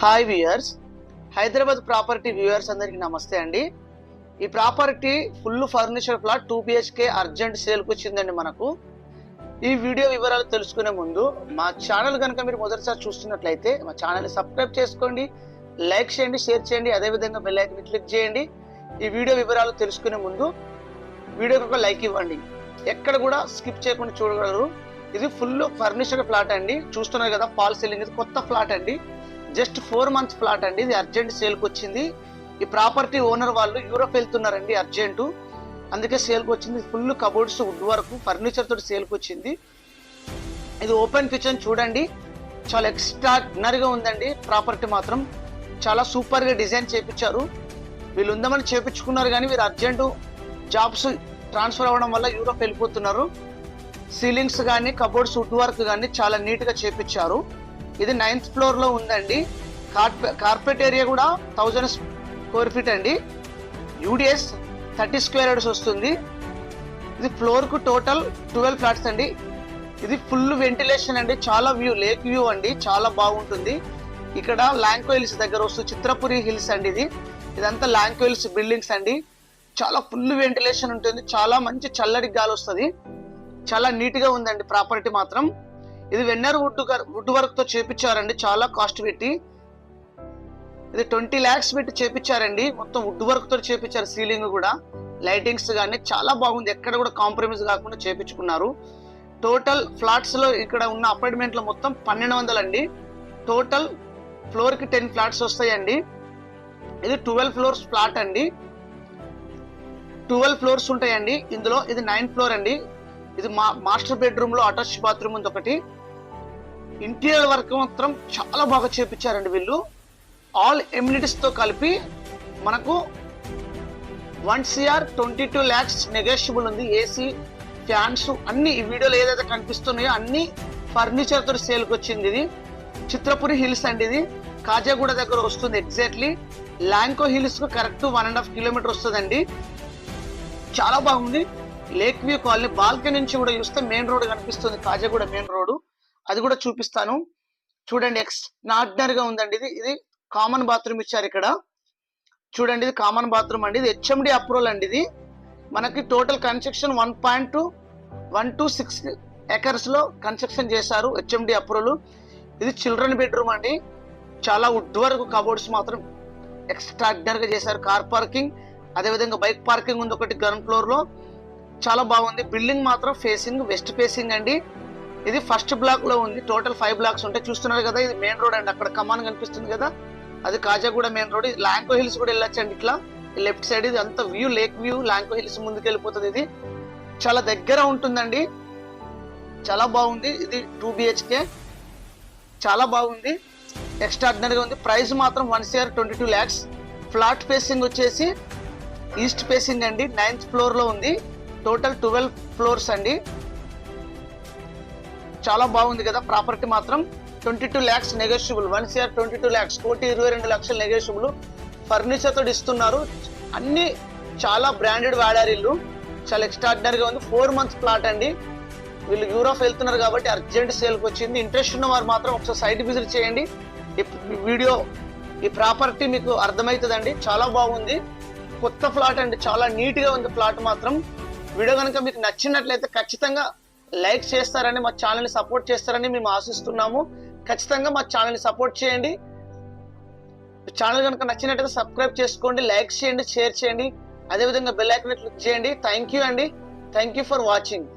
Hi viewers Hyderabad property viewers అందరికీ నమస్తే అండి. ఈ property full furniture flat two BHK urgent సేల్కి వచ్చిందండి మనకు. ఈ వీడియో వివరాలు తెలుసుకునే ముందు మా ఛానల్ కనుక మీరు మొదటిసారి చూస్తున్నట్లయితే మా ఛానల్ సబ్స్క్రైబ్ చేసుకోండి లైక్ చేయండి షేర్ చేయండి అదేవిధంగా బెల్ ఐకన్ క్లిక్ చేయండి. ఈ వీడియో వివరాలు తెలుసుకునే ముందు వీడియోకి ఒక లైక్ ఇవ్వండి. ఎక్కడ కూడా స్కిప్ చేయకుండా చూడగలరు. ఇది ఫుల్ ఫర్నిచర్ ఫ్లాట్ అండి. చూస్తున్నారు కదా ఫాల్ సీలింగ్ ఇది కొత్త ఫ్లాట్ అండి. జస్ట్ ఫోర్ మంత్స్ ఫ్లాట్ అండి. ఇది అర్జెంట్ సేల్కి వచ్చింది ఈ ప్రాపర్టీ ఓనర్ వాళ్ళు యూరోప్ వెళ్తున్నారండి అర్జెంటు. అందుకే సేల్కి వచ్చింది ఫుల్ కబోర్డ్స్ వుడ్ వరకు ఫర్నిచర్ తోటి సేల్కి వచ్చింది ఇది ఓపెన్ కిచెన్ చూడండి. చాలా ఎక్స్ట్రాడినరీగా ఉందండి. ప్రాపర్టీ మాత్రం చాలా సూపర్గా డిజైన్ చేపించారు. వీళ్ళు ఉందామని చేపించుకున్నారు కానీ వీరు అర్జెంటు జాబ్స్ ట్రాన్స్ఫర్ అవ్వడం వల్ల యూరోప్ వెళ్ళిపోతున్నారు. సీలింగ్స్ కానీ కబోర్డ్స్ వుడ్ వర్క్ కానీ చాలా నీట్గా చేపించారు. ఇది నైన్త్ ఫ్లోర్లో ఉందండి. కార్పె కార్పెట్ ఏరియా కూడా థౌజండ్ స్క్వేర్ ఫీట్ అండి. యూడిఎస్ థర్టీ స్క్వేర్ యార్డ్స్ వస్తుంది. ఇది ఫ్లోర్కు టోటల్ ట్వెల్వ్ ఫ్లాట్స్ అండి. ఇది ఫుల్ వెంటిలేషన్ అండి. చాలా వ్యూ లేక్ వ్యూ అండి. చాలా బాగుంటుంది. ఇక్కడ లాంకో హిల్స్ దగ్గర వస్తుంది చిత్రపురి హిల్స్ అండి ఇది. ఇదంతా లాంకో హిల్స్ బిల్డింగ్స్ అండి. చాలా ఫుల్ వెంటిలేషన్ ఉంటుంది. చాలా మంచి చల్లటి గాలి వస్తుంది. చాలా నీట్గా ఉందండి ప్రాపర్టీ మాత్రం. ఇది వెన్నర్ వుడ్ వుడ్ వర్క్తో చేపించారండి. చాలా కాస్ట్ పెట్టి. ఇది ట్వంటీ ల్యాక్స్ పెట్టి చేపించారండి. మొత్తం వుడ్ వర్క్తో చేపించారు సీలింగ్ కూడా. లైటింగ్స్ కానీ చాలా బాగుంది. ఎక్కడ కూడా కాంప్రమైజ్ కాకుండా చేపించుకున్నారు. టోటల్ ఫ్లాట్స్లో ఇక్కడ ఉన్న అపార్ట్మెంట్లో మొత్తం పన్నెండు వందలు అండి. టోటల్ ఫ్లోర్కి టెన్ ఫ్లాట్స్ వస్తాయండి. ఇది ట్వెల్వ్ ఫ్లోర్స్ ఫ్లాట్ అండి. ట్వెల్వ్ ఫ్లోర్స్ ఉంటాయండి. ఇందులో ఇది నైన్ ఫ్లోర్ అండి. ఇది మా మాస్టర్ బెడ్రూమ్లో అటాచ్ బాత్రూమ్ ఉంది ఒకటి. ఇంటీరియర్ వర్క్ మాత్రం చాలా బాగా చేపించారండి వీళ్ళు. ఆల్ ఎమ్యూనిటీస్తో కలిపి మనకు one CR twenty two lakhs negotiable ఉంది ఏసీ ఫ్యాన్స్ అన్ని ఈ వీడియోలో ఏదైతే కనిపిస్తున్నాయో అన్ని ఫర్నిచర్తో సేల్కి వచ్చింది ఇది. చిత్రపురి హిల్స్ అండి ఇది. కాజాగూడ దగ్గర వస్తుంది exactly Lanco హిల్స్కు correct one and half kilometre వస్తుందండి. చాలా బాగుంది. లేక్ వ్యూ కాలనీ బాల్కనీ నుంచి కూడా చూస్తే మెయిన్ రోడ్ కనిపిస్తుంది. కాజాగూడ మెయిన్ రోడ్ అది కూడా చూపిస్తాను. చూడండి ఎక్స్గా ఉందండి ఇది. ఇది కామన్ బాత్రూమ్ ఇచ్చారు ఇక్కడ. చూడండి ఇది కామన్ బాత్రూమ్ అండి. ఇది హెచ్ఎండి అప్రూవల్ అండి ఇది. మనకి total construction one point two one two six ఎకర్స్లో construction చేశారు హెచ్ఎండి అప్రూవల్ ఇది చిల్డ్రన్ బెడ్రూమ్ అండి. చాలా వుడ్ వరకు కబోర్డ్స్ మాత్రం ఎక్స్ట్రాడినరీగా చేశారు. కార్ పార్కింగ్ అదేవిధంగా బైక్ పార్కింగ్ ఉంది ఒకటి గ్రౌండ్ ఫ్లోర్లో. చాలా బాగుంది. బిల్డింగ్ మాత్రం ఫేసింగ్ వెస్ట్ ఫేసింగ్ అండి. ఇది ఫస్ట్ బ్లాక్లో ఉంది. టోటల్ ఫైవ్ బ్లాక్స్ ఉంటాయి చూస్తున్నారు కదా ఇది మెయిన్ రోడ్ అండి అక్కడ కమాన్ కనిపిస్తుంది కదా. అది కాజాగూడ మెయిన్ రోడ్. ఇది లాంకో హిల్స్ కూడా వెళ్ళొచ్చండి ఇట్లా. లెఫ్ట్ సైడ్ ఇది అంత view lake view Lanco hills ముందుకు వెళ్ళిపోతుంది ఇది. చాలా దగ్గర ఉంటుందండి. చాలా బాగుంది. ఇది టూ బిహెచ్కే చాలా బాగుంది. ఎక్స్ట్రాడినరీగా ఉంది. ప్రైస్ మాత్రం one CR twenty two lakhs. Flat facing వచ్చేసి ఈస్ట్ ఫేసింగ్ అండి. నైన్త్ ఫ్లోర్లో ఉంది. టోటల్ ట్వెల్వ్ ఫ్లోర్స్ అండి. చాలా బాగుంది కదా ప్రాపర్టీ మాత్రం. Twenty two lakhs negotiable one CR twenty two lakhs కోటి ఇరవై రెండు లక్షలు నెగోషియబుల్ ఫర్నిచర్ తోటి ఇస్తున్నారు. అన్ని చాలా బ్రాండెడ్ వాడారు ఇల్లు చాలా ఎక్స్ట్రాడినరీగా ఉంది. ఫోర్ మంత్స్ ప్లాట్ అండి. వీళ్ళు యూరోప్ వెళ్తున్నారు కాబట్టి అర్జెంట్ సేల్కి వచ్చింది. ఇంట్రెస్ట్ ఉన్న వారు మాత్రం ఒకసారి సైట్ విజిట్ చేయండి. ఈ వీడియో ఈ ప్రాపర్టీ మీకు అర్థమవుతుందండి. చాలా బాగుంది. కొత్త ఫ్లాట్ అండి. చాలా నీట్గా ఉంది ఫ్లాట్ మాత్రం. వీడియో కనుక మీకు నచ్చినట్లయితే ఖచ్చితంగా లైక్ చేస్తారని మా ఛానల్ని సపోర్ట్ చేస్తారని మేము ఆశిస్తున్నాము. ఖచ్చితంగా మా ఛానల్ని సపోర్ట్ చేయండి. ఛానల్ కనుక నచ్చినట్టుగా సబ్స్క్రైబ్ చేసుకోండి లైక్ చేయండి షేర్ చేయండి. అదేవిధంగా బెల్ ఐకన్ క్లిక్ చేయండి. థ్యాంక్ యూ అండి. Thank you for watching.